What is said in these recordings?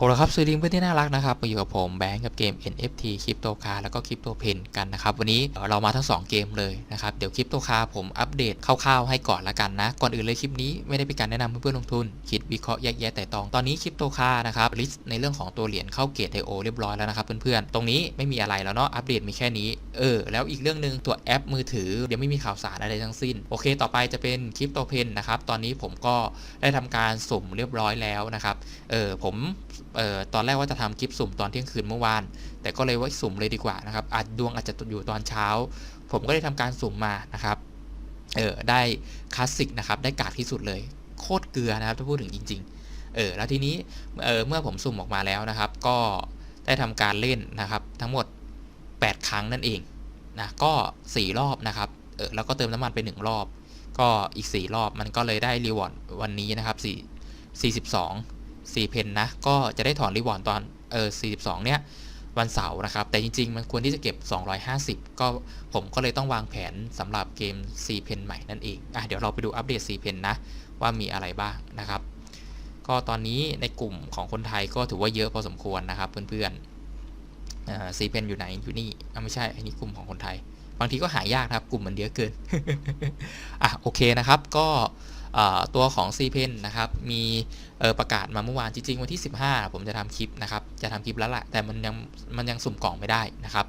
โอเคครับสวัสดีเพื่อนที่น่ารักนะครับมาอยู่กับผมแบงก์กับเกม NFT คริปโตคาแล้วก็คริปโตเพนกันนะครับวันนี้เรามาทั้ง 2 เกมเลยนะครับเดี๋ยวคริปโตคาผมอัปเดตคร่าวๆให้ก่อนละกันนะ ก่อนอื่นเลยคลิปนี้ไม่ได้เป็นการแนะนำเพื่อนๆลงทุน คิดวิเคราะห์แยกแยะแต่ตองตอนนี้คริปโตคานะครับลิสต์ในเรื่องของตัวเหรียญเข้าเกตไอโอเรียบร้อยแล้วนะครับเพื่อนๆตรงนี้ไม่มีอะไรแล้วเนาะอัปเดตมีแค่นี้เออแล้วอีกเรื่องหนึ่งตัวแอปมือถือเดี๋ยวไม่มีข่าวสารอะไรทั้งสิ้นโอเค ต่อไปจะเป็นคริปโตเพนนะครับตอนนี้ผมก็ได้ทำการสุ่มเรียบร้อยแล้วนะครับเออผม เออตอนแรกว่าจะทำคลิปสุ่มตอนเที่ยงคืนเมื่อวาน แต่ก็เลยว่าสุ่มเลยดีกว่านะครับอาจดวงอาจจะอยู่ตอนเช้า ผมก็ได้ทำการสุ่มมานะครับเออได้คลาสสิกนะครับได้กากที่สุดเลย โคตรเกลือนะครับถ้าพูดถึงจริง ๆ เออแล้วทีนี้เออเมื่อผมสุ่มออกมาแล้วนะครับ ก็ได้ทำการเล่นนะครับ ทั้งหมด 8 ครั้งนั่นเองนะก็ 4 รอบนะครับเออแล้วก็เติมน้ำมันไป 1 รอบ ก็อีก 4 รอบมันก็เลยได้รีวอร์ดวันนี้นะครับ4 42 4 เพนนะ ก็จะได้ถอนรีวอร์ดตอนเออ42 เนี้ยวันเสาร์นะครับ แต่จริง ๆ มันควรที่จะเก็บ 250 ก็ผมก็เลยต้องวางแผนสำหรับเกม 4 เพนใหม่นั่นเองอะเดี๋ยวเราไปดูอัปเดต 4 เพนนะ ว่ามีอะไรบ้างนะครับ ก็ตอนนี้ในกลุ่มของคนไทยก็ถือว่าเยอะพอสมควรนะครับเพื่อนๆอ่าซีเพนอยู่ไหนอยู่นี่ไม่ใช่อันนี้กลุ่มของคนไทยบางทีก็หายากนะครับ กลุ่มมันเยอะเกิน อะโอเคนะครับ ก็ ตัวของ c p e n นะครับมีประกาศมาเมื่อวานจริงๆ วันที่ 15 ผมจะทำคลิปนะครับจะทำคลิปแล้วแหละแต่มันยังมันยังสุ่มกล่องไม่ได้นะครับ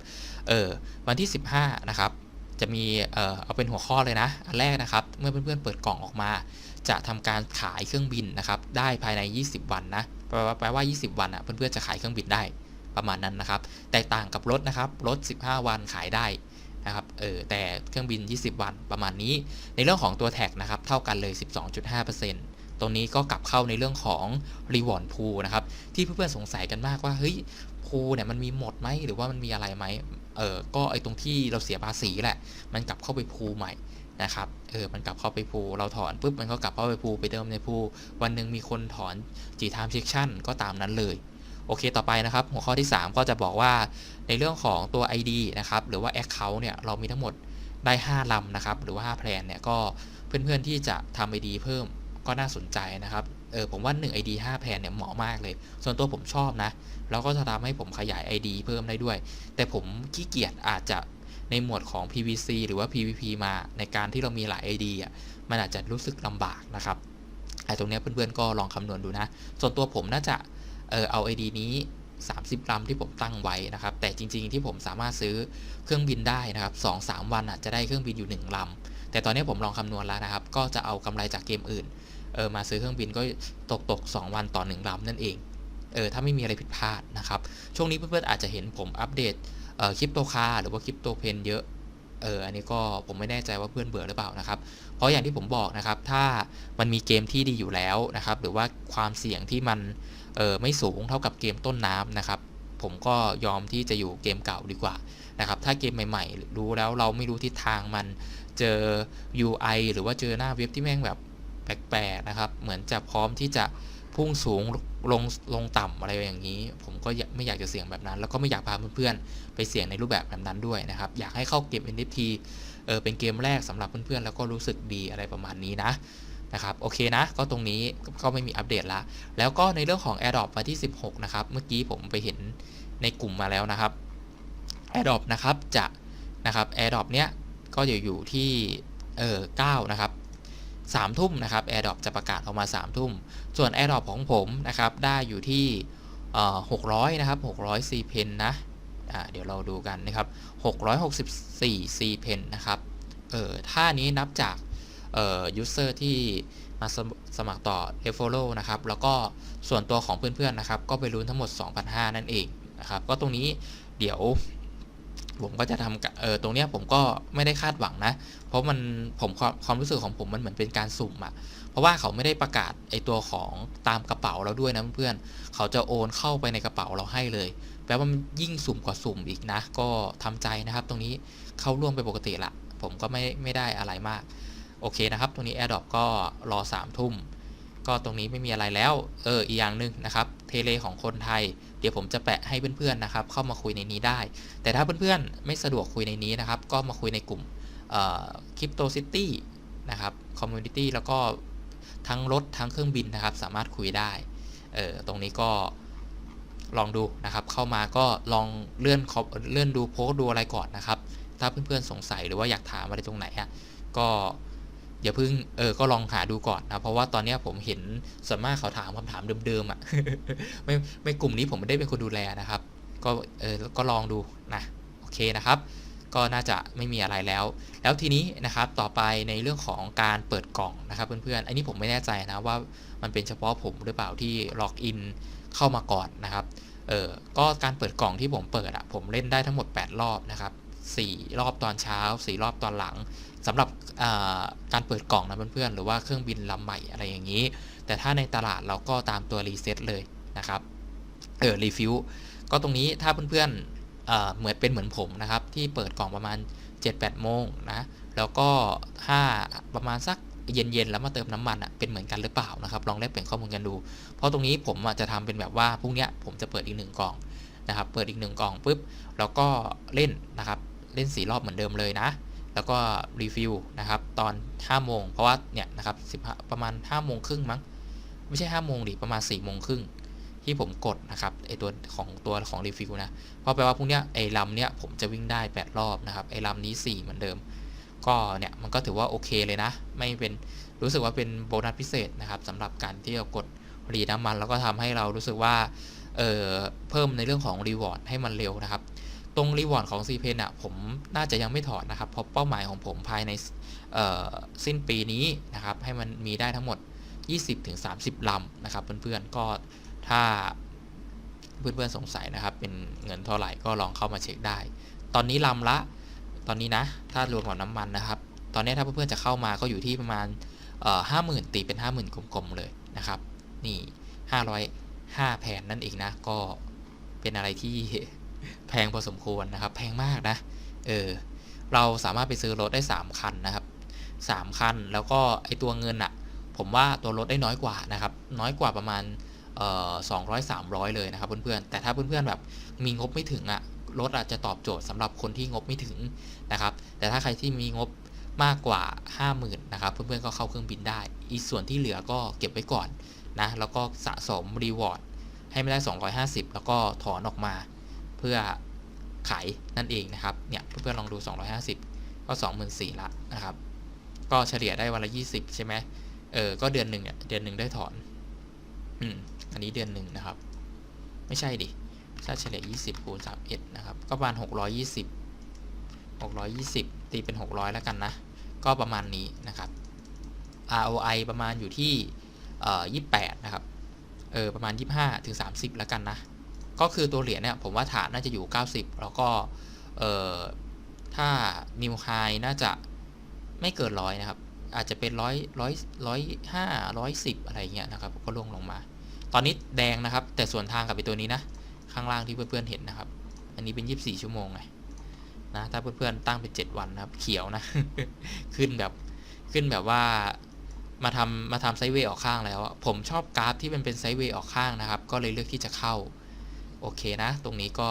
เออวันที่ 15 นะครับจะมีเออเอาเป็นหัวข้อเลยนะ อันแรกนะครับ เมื่อเพื่อนๆเปิดกล่องออกมา จะทำการขายเครื่องบินนะครับ ได้ภายใน 20 วันนะแปลว่าแปลว่า 20 วันอะเพื่อนๆจะขายเครื่องบินได้ประมาณนั้นนะครับ แตกต่างกับรถนะครับ รถ 15 วันขายได้ นะครับเออแต่เครื่องบิน 20 วันประมาณนี้ ในเรื่องของตัวแท็กนะครับเท่ากันเลย 12.5%ตรงนี้ก็กลับเข้าในเรื่องของ Reward Pool นะครับ ที่เพื่อนๆสงสัยกันมากว่า เฮ้ยพูเนี่ยมันมีหมดไหม หรือว่ามันมีอะไรไหมเออก็ไอตรงที่เราเสียภาษีแหละ มันกลับเข้าไปพูใหม่นะครับ เออ มันกลับเข้าไปพูเราถอนปุ๊บ มันก็กลับเข้าไปพูไปเติมในพูวันหนึ่งมีคนถอนจีทามเช็คชั่นก็ตามนั้นเลย โอเคต่อไปนะครับ หัวข้อที่ 3 ก็จะบอกว่าในเรื่องของตัว ID นะครับหรือว่า Account เนี่ยเรามีทั้งหมดได้ 5ลำนะครับหรือว่า 5 แพลนเนี่ยก็เพื่อนๆที่จะทำ ID เพิ่มก็น่าสนใจนะครับเออผมว่า 1 ID 5 แพลนเนี่ยเหมาะมากเลย ส่วนตัวผมชอบนะ แล้วก็จะทำให้ผมขยาย ID เพิ่มได้ด้วย แต่ผมขี้เกียจอาจจะในหมวดของ PVC หรือว่า PVP มาในการที่เรามีหลาย ID อะมันอาจจะรู้สึกลำบากนะครับไอ้ตรงนี้เพื่อนๆก็ลองคำนวณดูนะ ส่วนตัวผมน่าจะ เออเอา ID นี้ 30ลำที่ผมตั้งไว้นะครับ แต่จริง ๆ ที่ผมสามารถซื้อเครื่องบินได้นะครับ2-3 วันอะจะได้เครื่องบินอยู่ 1ลำแต่ตอนนี้ผมลองคำนวณแล้วนะครับ ก็จะเอากำไรจากเกมอื่นเออมาซื้อเครื่องบินก็ตกตก2วันต่อ1ลำนั่นเองเออถ้าไม่มีอะไรผิดพลาดนะครับ ช่วงนี้เพื่อนๆอาจจะเห็นผมอัปเดตคริปโตคาหรือว่าคริปโตเพนเยอะ เอออันนี้ก็ผมไม่แน่ใจว่าเพื่อนเบื่อหรือเปล่านะครับ เพราะอย่างที่ผมบอกนะครับ ถ้ามันมีเกมที่ดีอยู่แล้วนะครับ หรือว่าความเสี่ยงที่มันเออไม่สูงเท่ากับเกมต้นน้ำนะครับ ผมก็ยอมที่จะอยู่เกมเก่าดีกว่านะครับ ถ้าเกมใหม่ ๆ รู้แล้วเราไม่รู้ทิศทางมันเจอ UI หรือว่าเจอหน้าเว็บที่แม่งแบบแปลกๆนะครับ เหมือนจะพร้อมที่จะพุ่งสูง ลงลงต่ำอะไรอย่างนี้ ผมก็ไม่อยากจะเสี่ยงแบบนั้น แล้วก็ไม่อยากพาเพื่อนๆไปเสี่ยงในรูปแบบแบบนั้นด้วยนะครับ อยากให้เข้าเกม NFT เออเป็นเกมแรกสำหรับเพื่อนๆแล้วก็รู้สึกดีอะไรประมาณนี้นะนะครับโอเคนะก็ตรงนี้ก็ไม่มีอัปเดตละแล้วก็ในเรื่องของ AirDrop วันที่ 16 นะครับ เมื่อกี้ผมไปเห็นในกลุ่มมาแล้วนะครับ AirDrop นะครับจะนะครับ AirDrop เนี้ยก็จะอยู่ที่เออ9นะครับ 3ทุ่มนะครับ AirDrop จะประกาศออกมา 3 ทุ่ม ส่วน AirDrop ของผมนะครับ ได้อยู่ที่เอ่อ600นะครับ600 C pen นะอ่าเดี๋ยวเราดูกันนะครับ664 C pen นะครับเออถ้านี้นับจากเอ่อ user ที่มาสมัครต่อ r e f o l o นะครับ แล้วก็ส่วนตัวของเพื่อนๆนะครับ ก็ไปรุ้นทั้งหมด 2,500 นั่นเองนะครับ ก็ตรงนี้เดี๋ยว ผมก็จะทำเออตรงเนี้ยผมก็ไม่ได้คาดหวังนะ เพราะมันผมความความรู้สึกของผมมันเหมือนเป็นการสุ่มอะเพราะว่าเขาไม่ได้ประกาศไอตัวของตามกระเป๋าเราด้วยนะเพื่อนเขาจะโอนเข้าไปในกระเป๋าเราให้เลย แปลว่ามันยิ่งสุ่มกว่าสุ่มอีกนะ ก็ทำใจนะครับ ตรงนี้เข้าร่วมไปปกติละผมก็ไม่ไม่ได้อะไรมาก โอเคนะครับ ตรงนี้ AirDrop ก็รอ3ทุ่ม ก็ตรงนี้ไม่มีอะไรแล้ว เอออีกอย่างหนึ่งนะครับ เทเลของคนไทย เดี๋ยวผมจะแปะให้เพื่อนๆนะครับ เข้ามาคุยในนี้ได้ แต่ถ้าเพื่อนๆไม่สะดวกคุยในนี้นะครับ ก็มาคุยในกลุ่มคริปโตซิตี้นะครับคอมมูนิตี้แล้วก็ทั้งรถทั้งเครื่องบินนะครับ สามารถคุยได้ เออตรงนี้ก็ลองดูนะครับ เข้ามาก็ลองเลื่อนคอเลื่อนดูโพสดูอะไรก่อนนะครับ ถ้าเพื่อนๆสงสัยหรือว่าอยากถามอะไรตรงไหนอะก็ อย่าเพิ่งเออก็ลองหาดูก่อนนะเพราะว่าตอนนี้ผมเห็นส่วนมากเขาถามคำถามเดิมๆอะไม่ไม่กลุ่มนี้ผมไม่ได้เป็นคนดูแลนะครับ ก็เออก็ลองดูนะโอเคนะครับ ก็น่าจะไม่มีอะไรแล้ว แล้วทีนี้นะครับต่อไปในเรื่องของการเปิดกล่องนะครับเพื่อนๆอันนี้ผมไม่แน่ใจนะว่ามันเป็นเฉพาะผมหรือเปล่าที่ล็อกอินเข้ามาก่อนนะครับเออก็การเปิดกล่องที่ผมเปิดอะผมเล่นได้ทั้งหมด 8 รอบนะครับ 4 รอบตอนเช้า 4 รอบตอนหลังสำหรับการเปิดกล่องนะเพื่อนๆ หรือว่าเครื่องบินลำใหม่อะไรอย่างนี้ แต่ถ้าในตลาดเราก็ตามตัวรีเซ็ตเลยนะครับเออรีฟิวก็ตรงนี้ถ้าเพื่อนๆเเหมือนเป็นเหมือนผมนะครับ ที่เปิดกล่องประมาณ 7-8 โมงนะแล้วก็ถ้าประมาณสักเย็นๆแล้วมาเติมน้ำมันอะเป็นเหมือนกันหรือเปล่านะครับลองแลกเปลี่ยนข้อมูลกันดู เพราะตรงนี้ผมจะทำเป็นแบบว่าพรุ่งนี้ผมจะเปิดอีกหนึ่งกล่องนะครับเปิดอีกหนึ่งกล่องปุ๊บแล้วก็เล่นนะครับ เล่นสีรอบเหมือนเดิมเลยนะ แล้วก็รีฟิวนะครับตอน5โมงเพราะว่าเนี่ยนะครับ15ประมาณ5โมงครึ่งมั้งไม่ใช่5โมงดิประมาณ4โมงครึ่งที่ผมกดนะครับไอตัวของตัวของรีฟิวนะเพราะแปลว่าพรุ่งนี้ไอลำเนี้ยผมจะวิ่งได้ 8 รอบนะครับไอลำนี้ 4 เหมือนเดิม ก็เนี่ยมันก็ถือว่าโอเคเลยนะ ไม่เป็นรู้สึกว่าเป็นโบนัสพิเศษนะครับสำหรับการที่เรากดรีน้ำมัน แล้วก็ทำให้เรารู้สึกว่าเออเพิ่มในเรื่องของรีวอร์ดให้มันเร็วนะครับ ตรงรีวอร์ดของ c p e n อะผมน่าจะยังไม่ถอดนะครับเพราะเป้าหมายของผมภายในสิ้นปีนี้นะครับ ให้มันมีได้ทั้งหมด 20-30 ลำนะครับ เพื่อนๆก็ถ้าเพื่อนๆสงสัยนะครับ เป็นเงินเท่าไหร่ก็ลองเข้ามาเช็คได้ ตอนนี้ลำละ ตอนนี้นะ ถ้ารวมกับน้ำมันนะครับ ตอนนี้ถ้าเพื่อนๆจะเข้ามาก็อยู่ที่ประมาณห้าหมื่นตีเป็นห้าหมื่นกลมๆเลยนะครับ นี่ห้าร้อยห้าแผ่นนั่นเองนะ ก็เป็นอะไรที่ แพงพอสมควรนะครับ แพงมากนะ เออ เราสามารถไปซื้อรถได้ 3 คันนะครับ 3 คัน แล้วก็ไอตัวเงินอะผมว่าตัวรถได้น้อยกว่านะครับ น้อยกว่าประมาณสองร้อยสามร้อยเลยนะครับเพื่อนๆ แต่ถ้าเพื่อนๆแบบมีงบไม่ถึงอะรถอาจจะตอบโจทย์สำหรับคนที่งบไม่ถึงนะครับ แต่ถ้าใครที่มีงบมากกว่า 50,000นะครับ เพื่อนๆก็เข้าเครื่องบินได้ อีส่วนที่เหลือก็เก็บไว้ก่อนนะ แล้วก็สะสมรีวอร์ดให้ไม่ได้ 250 แล้วก็ถอนออกมา เพื่อขายนั่นเองนะครับ เนี่ยเพื่อนๆลองดู 250 ก็ 24,000ละนะครับ ก็เฉลี่ยได้วันละ 20 ใช่ไหมเออ ก็เดือนหนึ่งเนี่ยเดือนหนึ่งได้ถอน อืม อันนี้เดือนหนึ่งนะครับ ไม่ใช่ดิ ถ้าเฉลี่ย 20คูณ31นะครับ ก็ประมาณ 620 620 ตีเป็น 600 แล้วกันนะ ก็ประมาณนี้นะครับ ROI ประมาณอยู่ที่ เอ่อ 28 นะครับ เออ ประมาณ 25ถึง30 แล้วกันนะ ก็คือตัวเหรียญเนี่ยผมว่าฐานน่าจะอยู่ 90 แล้วก็เอ่อถ้านิวไฮน่าจะไม่เกินร้อยนะครับ อาจจะเป็นร้อยร้อยร้อยห้าร้อยสิบอะไรเงี้ยนะครับ ก็ลงลงมา ตอนนี้แดงนะครับ แต่ส่วนทางกับไปตัวนี้นะ ข้างล่างที่เพื่อนๆเห็นนะครับ อันนี้เป็น 24 ชั่วโมงไงนะถ้าเพื่อนๆตั้งเป็น 7 วันนะครับ เขียวนะ ขึ้นแบบขึ้นแบบว่ามาทำมาทำไซด์เวย์ออกข้างแล้ว ผมชอบกราฟที่มันเป็นไซด์เวย์ออกข้างนะครับ ก็เลยเลือกที่จะเข้า โอเคนะ ตรงนี้ก็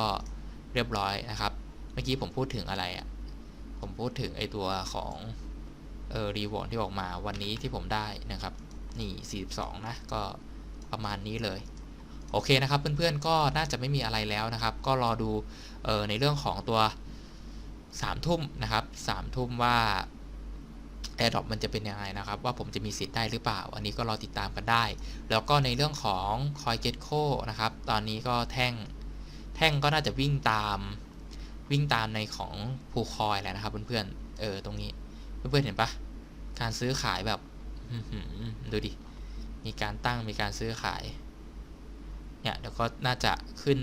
เรียบร้อยนะครับ เมื่อกี้ผมพูดถึงอะไรอะ่ะ ผมพูดถึงไอตัวของเออรีวอร์ดที่ออกมาวันนี้ที่ผมได้นะครับ นี่ 42 นะ ก็ประมาณนี้เลย โอเคนะครับเพื่อนๆก็น่าจะไม่มีอะไรแล้วนะครับ ก็รอดูเออในเรื่องของตัวสามทุ่มนะครับสามทุ่มว่า AirDrop มันจะเป็นยังไงนะครับ ว่าผมจะมีสิทธิ์ได้หรือเปล่า อันนี้ก็รอติดตามกันได้ แล้วก็ในเรื่องของ CoinGecko นะครับ ตอนนี้ก็แท่งแท่งก็น่าจะวิ่งตามวิ่งตามในของผูคอยแหละนะครับเพื่อนๆเออตรงนี้เพื่อนๆเห็นปะการซื้อขายแบบดูดิมีการตั้งมีการซื้อขายเนี่ยเดี๋ยวก็น่าจะขึ้น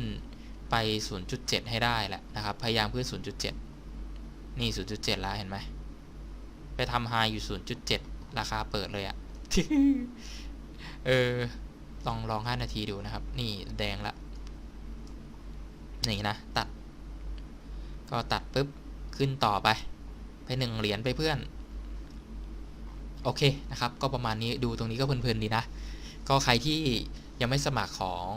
ไป 0.7 ให้ได้แหละนะครับ พยายามขึ้น 0.7 นี่ 0.7 แล้วเห็นไหม ไปทำไฮอยู่ 0.7 ราคาเปิดเลยอะเออ ลองลอง 5 นาทีดูนะครับ นี่แดงละ นี่นะ ตัด ก็ตัดปุ๊บ ขึ้นต่อไป ไปหนึ่งเหรียญไปเพื่อน โอเคนะครับ ก็ประมาณนี้ดูตรงนี้ก็เพลินๆดีนะ ก็ใครที่ยังไม่สมัครของ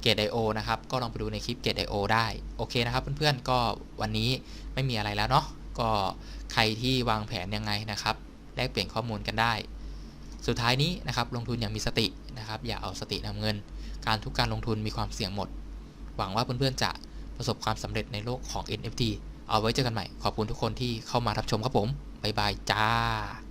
เกตไอโอนะครับ ก็ลองไปดูในคลิปเกตไอโอได้ โอเคนะครับเพื่อนๆ ก็วันนี้ไม่มีอะไรแล้วเนาะ ก็ ใครที่วางแผนยังไงนะครับ แลกเปลี่ยนข้อมูลกันได้ สุดท้ายนี้นะครับ ลงทุนอย่างมีสตินะครับ อย่าเอาสตินำเงิน การทุกการลงทุนมีความเสี่ยงหมด หวังว่าเพื่อนๆจะประสบความสำเร็จในโลกของ NFT เอาไว้เจอกันใหม่ ขอบคุณทุกคนที่เข้ามารับชมครับผม บ๊ายบายจ้า